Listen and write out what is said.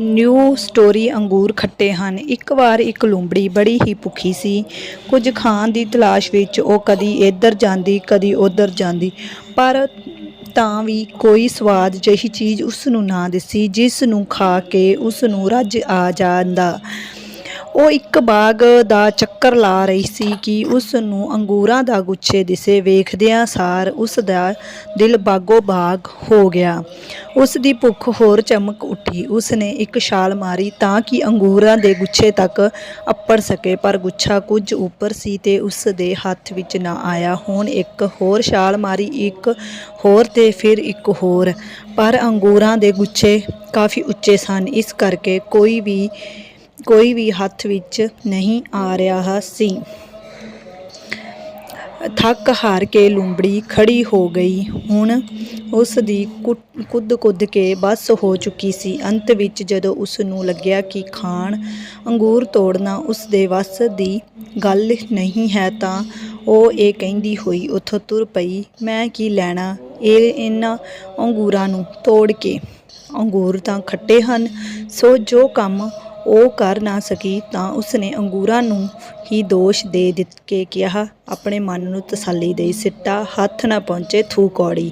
New story ਅੰਗੂਰ ਖੱਟੇ ਹਨ। ਇੱਕ ਵਾਰ ਇੱਕ ਲੂੰਬੜੀ ਬੜੀ ਹੀ ਭੁੱਖੀ ਸੀ। ਕੁਝ ਖਾਣ ਦੀ ਤਲਾਸ਼ ਵਿੱਚ ਉਹ ਕਦੀ ਇੱਧਰ ਜਾਂਦੀ, ਕਦੀ ਉੱਧਰ ਜਾਂਦੀ। ਪਰ ਤਾਂ ਵੀ ਕੋਈ ਸਵਾਦ ਜਿਹੀ ਚੀਜ਼ ਉਸ ਨੂੰ ਨਾ ਦਿਸੀ, ਜਿਸ ਨੂੰ ਖਾ ਕੇ ਉਸ ਨੂੰ ਰੱਜ ਆ ਜਾਂਦਾ। ਉਹ ਇੱਕ ਬਾਗ ਦਾ ਚੱਕਰ ਲਾ ਰਹੀ ਸੀ ਕਿ ਉਸ ਨੂੰ ਅੰਗੂਰਾਂ ਦਾ ਗੁੱਛੇ ਦਿਸੇ ਵੇਖਦਿਆਂ ਸਾਰ ਉਸ ਦਾ ਦਿਲ ਬਾਗੋ ਬਾਗ ਹੋ ਗਿਆ। ਉਸ ਦੀ ਭੁੱਖ ਹੋਰ ਚਮਕ ਉੱਠੀ। ਉਸ ਨੇ ਇੱਕ ਛਾਲ ਮਾਰੀ ਤਾਂ ਕਿ ਅੰਗੂਰਾਂ ਦੇ ਗੁੱਛੇ ਤੱਕ ਅੱਪੜ ਸਕੇ, ਪਰ ਗੁੱਛਾ ਕੁਝ ਉੱਪਰ ਸੀ ਤੇ ਉਸ ਦੇ ਹੱਥ ਵਿੱਚ ਨਾ ਆਇਆ। ਹੁਣ ਇੱਕ ਹੋਰ ਛਾਲ ਮਾਰੀ, ਇੱਕ ਹੋਰ ਤੇ ਫਿਰ ਇੱਕ ਹੋਰ। ਪਰ ਅੰਗੂਰਾਂ ਦੇ ਗੁੱਛੇ ਕਾਫੀ ਉੱਚੇ ਸਨ। ਇਸ ਕਰਕੇ ਕੋਈ ਵੀ ਕੋਈ ਵੀ ਹੱਥ ਵਿੱਚ ਨਹੀਂ ਆ ਰਿਹਾ ਸੀ। ਥੱਕ ਹਾਰ ਕੇ ਲੂੰਬੜੀ ਖੜੀ ਹੋ ਗਈ। ਹੁਣ ਉਸ ਦੀ ਕੁੱਦ ਕੁੱਦ ਕੇ ਬਸ ਹੋ ਚੁੱਕੀ ਸੀ। ਅੰਤ ਵਿੱਚ ਜਦੋਂ ਉਸ ਨੂੰ ਲੱਗਿਆ ਕਿ ਖਾਣ ਅੰਗੂਰ ਤੋੜਨਾ ਉਸ ਦੇ ਵੱਸ ਦੀ ਗੱਲ ਨਹੀਂ ਹੈ ਤਾਂ ਉਹ ਇਹ ਕਹਿੰਦੀ ਹੋਈ ਉੱਥੋਂ ਤੁਰ ਪਈ, ਮੈਂ ਕੀ ਲੈਣਾ ਇਹ ਇਹਨਾਂ ਅੰਗੂਰਾਂ ਨੂੰ ਤੋੜ ਕੇ? ਅੰਗੂਰ ਤਾਂ ਖੱਟੇ ਹਨ, ਸੋ ਜੋ ਕੰਮ ਉਹ ਕਰ ਨਾ ਸਕੀ ਤਾਂ ਉਸਨੇ ਅੰਗੂਰਾਂ ਨੂੰ ਹੀ ਦੋਸ਼ ਦੇ ਦਿੱਤ, ਕੇ ਕਿਹਾ, ਆਪਣੇ ਮਨ ਨੂੰ ਤਸੱਲੀ ਦੇਈ, ਸਿੱਟਾ, ਹੱਥ ਨਾ ਪਹੁੰਚੇ ਥੂ ਕੌੜੀ